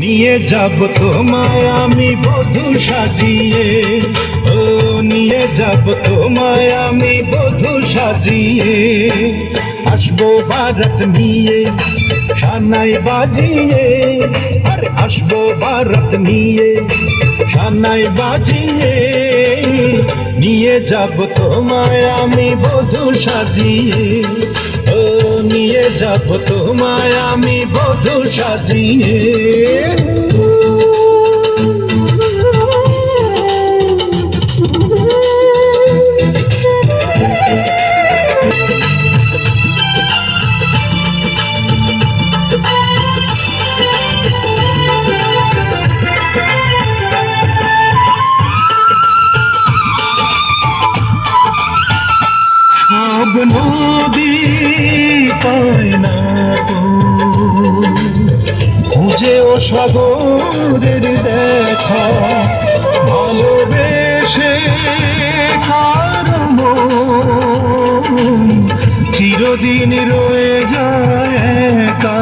নিয়ে যাব তোমায় আমি বধু সাজিয়ে। ও, নিয়ে যাব তোমায় আমি বধু সাজিয়ে। আসব ভারত নিয়ে, সানাই বাজিয়ে। আর, আসব ভারত নিয়ে, সানাই বাজিয়ে। নিয়ে যাব তোমায় আমি বধু সাজিয়ে। ও, নিয়ে যাব তোমায় আমি বধু সাজিয়ে। নদী পায় না খুঁজে ও সাগরের দেখা ভালোবেসে চিরদিন রয়ে যায় কা